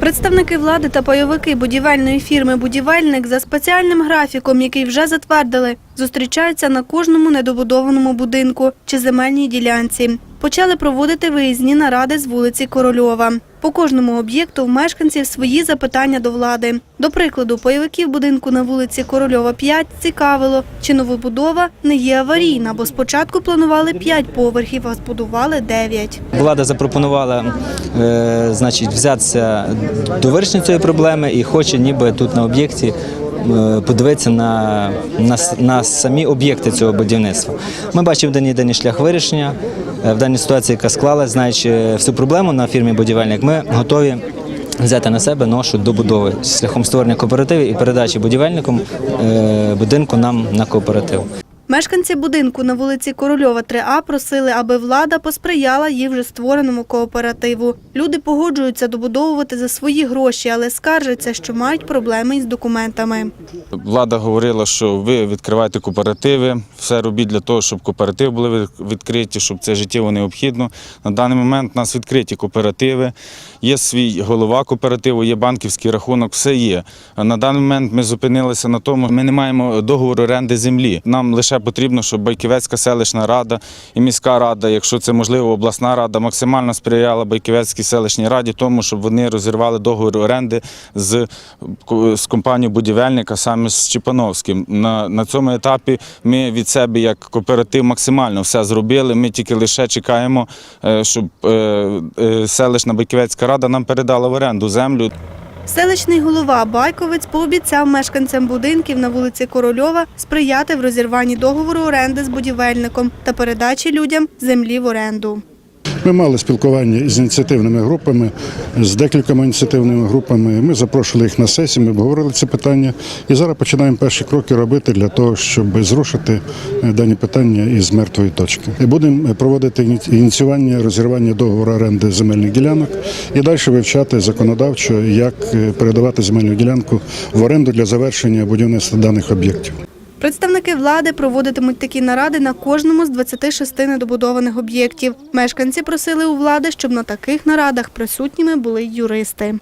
Представники влади та пайовики будівельної фірми Будівельник за спеціальним графіком, який вже затвердили, зустрічаються на кожному недобудованому будинку чи земельній ділянці. Почали проводити виїзні наради з вулиці Корольова. По кожному об'єкту в мешканців свої запитання до влади. До прикладу, пайовиків будинку на вулиці Корольова 5 цікавило, чи новобудова не є аварійна, бо спочатку планували 5 поверхів, а збудували 9. Влада запропонувала е, значить, взятися до вирішення цієї проблеми і хоче ніби тут на об'єкті е, подивитися на, на, на самі об'єкти цього будівництва. Ми бачимо в даній шлях вирішення. Е, В даній ситуації, яка склалась, знаючи всю проблему на фірмі будівельник, ми готові взяти на себе ношу добудови шляхом створення кооперативів і передачі будівельникам е, будинку нам на кооператив. Мешканці будинку на вулиці Корольова 3А просили, аби влада посприяла їх вже створеному кооперативу. Люди погоджуються добудовувати за свої гроші, але скаржаться, що мають проблеми із документами. Влада говорила, що ви відкриваєте кооперативи, все робіть для того, щоб кооперативи були відкриті, щоб це життєво необхідно. На даний момент у нас відкриті кооперативи, є свій голова кооперативу, є банківський рахунок, все є. На даний момент ми зупинилися на тому, ми не маємо договору оренди землі. Нам лише потрібно, щоб Байківецька селищна рада і міська рада, якщо це можливо, обласна рада, максимально сприяла Байківецькій селищній раді, тому щоб вони розірвали договір оренди з, з компанією будівельника, саме з Чіпановським. На, на цьому етапі ми від себе, як кооператив, максимально все зробили. Ми тільки лише чекаємо, е, щоб е, е, селищна Байківецька рада нам передала в оренду землю. Селищний голова Байковець пообіцяв мешканцям будинків на вулиці Корольова сприяти в розірванні договору оренди з будівельником та передачі людям землі в оренду. Ми мали спілкування з ініціативними групами, з декількома ініціативними групами. Ми запрошували їх на сесію, ми обговорили це питання і зараз починаємо перші кроки робити для того, щоб зрушити е, дані питання із мертвої точки. І Будемо проводити ініціювання розірвання договору оренди земельних ділянок і далі вивчати законодавчо, як е, передавати земельну ділянку в оренду для завершення будівництва даних об'єктів. Представники влади проводитимуть такі наради на кожному з 26 недобудованих об'єктів. Мешканці просили у влади, щоб на таких нарадах присутніми були юристи.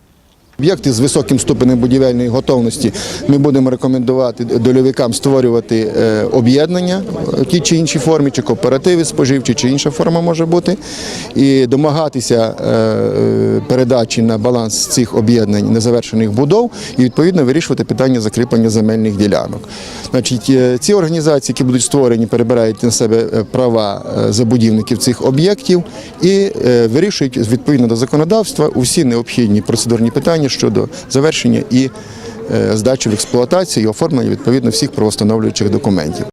Об'єкти з високим ступенем будівельної готовності ми будемо рекомендувати дольовикам створювати е, об'єднання в тій чи іншій формі, чи кооперативи споживчі, чи інша форма може бути, і домагатися е, передачі на баланс цих об'єднань незавершених будов і відповідно вирішувати питання закріплення земельних ділянок. Значить, е, ці організації, які будуть створені, перебирають на себе права забудівників цих об'єктів і вирішують відповідно до законодавства усі необхідні процедурні питання щодо завершення і е, здачі в експлуатацію і оформлення відповідно всіх правостановлюючих документів.